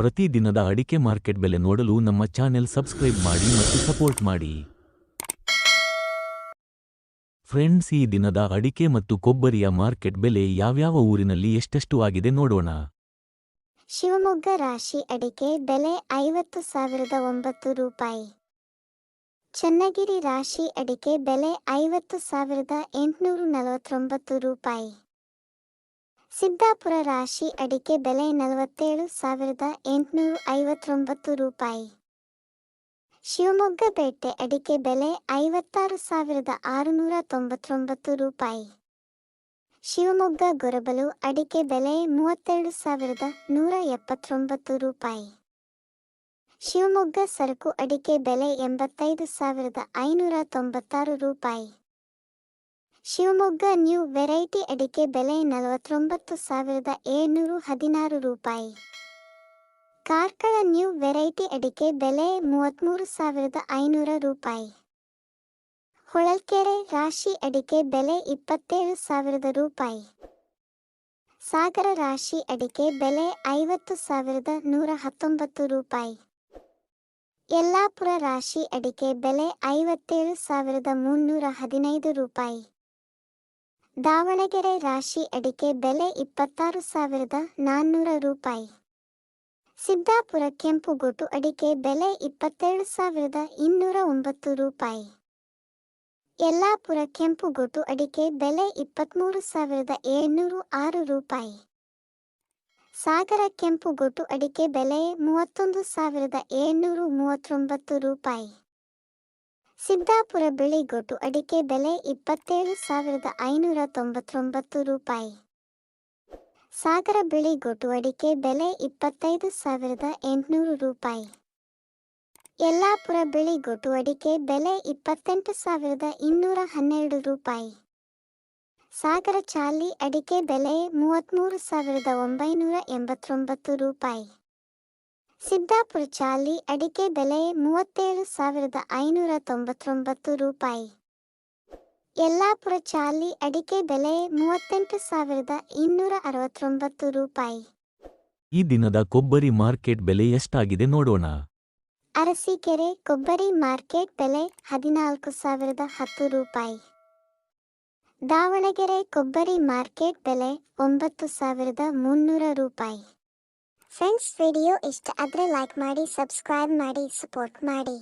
ಪ್ರತಿದಿನದ ಅಡಿಕೆ ಮಾರ್ಕೆಟ್ ಬೆಲೆ ನೋಡಲು ನಮ್ಮ ಚಾನೆಲ್ ಸಬ್ಸ್ಕ್ರೈಬ್ ಮಾಡಿ ಮತ್ತು ಸಪೋರ್ಟ್ ಮಾಡಿ. ಫ್ರೆಂಡ್ಸ್, ಈ ದಿನದ ಅಡಿಕೆ ಮತ್ತು ಕೊಬ್ಬರಿಯ ಮಾರ್ಕೆಟ್ ಬೆಲೆ ಯಾವ್ಯಾವ ಊರಿನಲ್ಲಿ ಎಷ್ಟೆಷ್ಟು ಆಗಿದೆ ನೋಡೋಣ. ಶಿವಮೊಗ್ಗ ರಾಶಿ ಅಡಿಕೆ ಬೆಲೆ ಐವತ್ತು ಸಾವಿರದ ಒಂಬತ್ತು ರೂಪಾಯಿ. ಚನ್ನಗಿರಿ ರಾಶಿ ಅಡಿಕೆ ಬೆಲೆ ಐವತ್ತು ಸಾವಿರದ ಎಂಟುನೂರು ನಲವತ್ತೊಂಬತ್ತು ರೂಪಾಯಿ. ಸಿದ್ದಾಪುರ ರಾಶಿ ಅಡಿಕೆ ಬೆಲೆ ನಲವತ್ತೇಳು ಸಾವಿರದ ಎಂಟುನೂರು ಐವತ್ತೊಂಬತ್ತು ರೂಪಾಯಿ. ಶಿವಮೊಗ್ಗ ಪೇಟೆ ಅಡಿಕೆ ಬೆಲೆ ಐವತ್ತಾರು ಸಾವಿರದ ಆರುನೂರ ತೊಂಬತ್ತೊಂಬತ್ತು ರೂಪಾಯಿ. ಶಿವಮೊಗ್ಗ ಗೊರಬಲು ಅಡಿಕೆ ಬೆಲೆ ಮೂವತ್ತೆರಡು ಸಾವಿರದ ನೂರ ಎಪ್ಪತ್ತೊಂಬತ್ತು ರೂಪಾಯಿ. ಶಿವಮೊಗ್ಗ ಸರಕು ಅಡಿಕೆ ಬೆಲೆ ಎಂಬತ್ತೈದು ಸಾವಿರದ ಐನೂರ ತೊಂಬತ್ತಾರು ರೂಪಾಯಿ. ಶಿವಮೊಗ್ಗ ನ್ಯೂ ವೆರೈಟಿ ಅಡಿಕೆ ಬೆಲೆ ನಲವತ್ತೊಂಬತ್ತು ಸಾವಿರದ ಏಳ್ನೂರು ಹದಿನಾರು ರೂಪಾಯಿ. ಕಾರ್ಕಳ ನ್ಯೂ ವೆರೈಟಿ ಅಡಿಕೆ ಬೆಲೆ ಮೂವತ್ತ್ಮೂರು ಸಾವಿರದ ಐನೂರ ರೂಪಾಯಿ. ಹೊಳಲ್ಕೆರೆ ರಾಶಿ ಅಡಿಕೆ ಬೆಲೆ ಇಪ್ಪತ್ತೇಳು ಸಾವಿರದ ರೂಪಾಯಿ. ಸಾಗರ ರಾಶಿ ಅಡಿಕೆ ಬೆಲೆ ಐವತ್ತು ಸಾವಿರದ ನೂರ ಹತ್ತೊಂಬತ್ತು ರೂಪಾಯಿ. ಯಲ್ಲಾಪುರ ರಾಶಿ ಅಡಿಕೆ ಬೆಲೆ ಐವತ್ತೇಳು ಸಾವಿರದ ಮುನ್ನೂರ ಹದಿನೈದು ರೂಪಾಯಿ. ದಾವಣಗೆರೆ ರಾಶಿ ಅಡಿಕೆ ಬೆಲೆ ಇಪ್ಪತ್ತಾರು ಸಾವಿರದ ನಾನ್ನೂರ ರೂಪಾಯಿ. ಸಿದ್ದಾಪುರ ಕೆಂಪುಗೋಟು ಅಡಿಕೆ ಬೆಲೆ ಇಪ್ಪತ್ತೇಳು ಸಾವಿರದ ಇನ್ನೂರ ಒಂಬತ್ತು ರೂಪಾಯಿ. ಯಲ್ಲಾಪುರ ಕೆಂಪುಗೋಟು ಅಡಿಕೆ ಬೆಲೆ ಇಪ್ಪತ್ತ್ಮೂರು ಸಾವಿರದ ಏಳ್ನೂರು ಆರು ರೂಪಾಯಿ. ಸಾಗರ ಕೆಂಪುಗೋಟು ಅಡಿಕೆ ಬೆಲೆ ಮೂವತ್ತೊಂದು ಸಾವಿರದ ಏಳ್ನೂರು ಮೂವತ್ತೊಂಬತ್ತು ರೂಪಾಯಿ. ಸಿದ್ದಾಪುರ ಬಿಳಿಗೊಟ್ಟು ಅಡಿಕೆ ಬೆಲೆ ಇಪ್ಪತ್ತೇಳು ಸಾವಿರದ ಐನೂರ ತೊಂಬತ್ತೊಂಬತ್ತು ರೂಪಾಯಿ. ಸಾಗರ ಬಿಳಿಗೊಟ್ಟು ಅಡಿಕೆ ಬೆಲೆ ಇಪ್ಪತ್ತೈದು ಸಾವಿರದ ಎಂಟುನೂರು ರೂಪಾಯಿ. ಯಲ್ಲಾಪುರ ಬಿಳಿಗೊಟ್ಟು ಅಡಿಕೆ ಬೆಲೆ ಇಪ್ಪತ್ತೆಂಟು ಸಾವಿರದ ಇನ್ನೂರ ಹನ್ನೆರಡು ರೂಪಾಯಿ. ಸಾಗರ ಚಾಲಿ ಅಡಿಕೆ ಬೆಲೆ ಮೂವತ್ತ್ಮೂರು ಸಾವಿರದ ಒಂಬೈನೂರ ಎಂಬತ್ತೊಂಬತ್ತು ರೂಪಾಯಿ. ಸಿದ್ದಾಪುರ ಚಾಲಿ ಅಡಿಕೆ ಬೆಲೆ ಮೂವತ್ತೇಳು ಸಾವಿರದ ಐನೂರ ತೊಂಬತ್ತೊಂಬತ್ತು ರೂಪಾಯಿ. ಯಲ್ಲಾಪುರ ಚಾಲಿ ಅಡಿಕೆ ಬೆಲೆ ಮೂವತ್ತೆಂಟು ಸಾವಿರದ ಇನ್ನೂರ ಅರವತ್ತೊಂಬತ್ತು ರೂಪಾಯಿ. ಈ ದಿನದ ಕೊಬ್ಬರಿ ಮಾರ್ಕೆಟ್ ಬೆಲೆ ಎಷ್ಟಾಗಿದೆ ನೋಡೋಣ. ಅರಸೀಕೆರೆ ಕೊಬ್ಬರಿ ಮಾರ್ಕೆಟ್ ಬೆಲೆ ಹದಿನಾಲ್ಕು ಸಾವಿರದ ಹತ್ತು ರೂಪಾಯಿ. ದಾವಣಗೆರೆ ಕೊಬ್ಬರಿ ಮಾರ್ಕೆಟ್ ಬೆಲೆ ಒಂಬತ್ತು ಸಾವಿರದ ಮುನ್ನೂರ ರೂಪಾಯಿ. ಫ್ರೆಂಡ್ಸ್ ವಿಡಿಯೋ ಇಷ್ಟ ಆದರೆ ಲೈಕ್ ಮಾಡಿ ಸಬ್ಸ್ಕ್ರೈಬ್ ಮಾಡಿ ಸಪೋರ್ಟ್ ಮಾಡಿ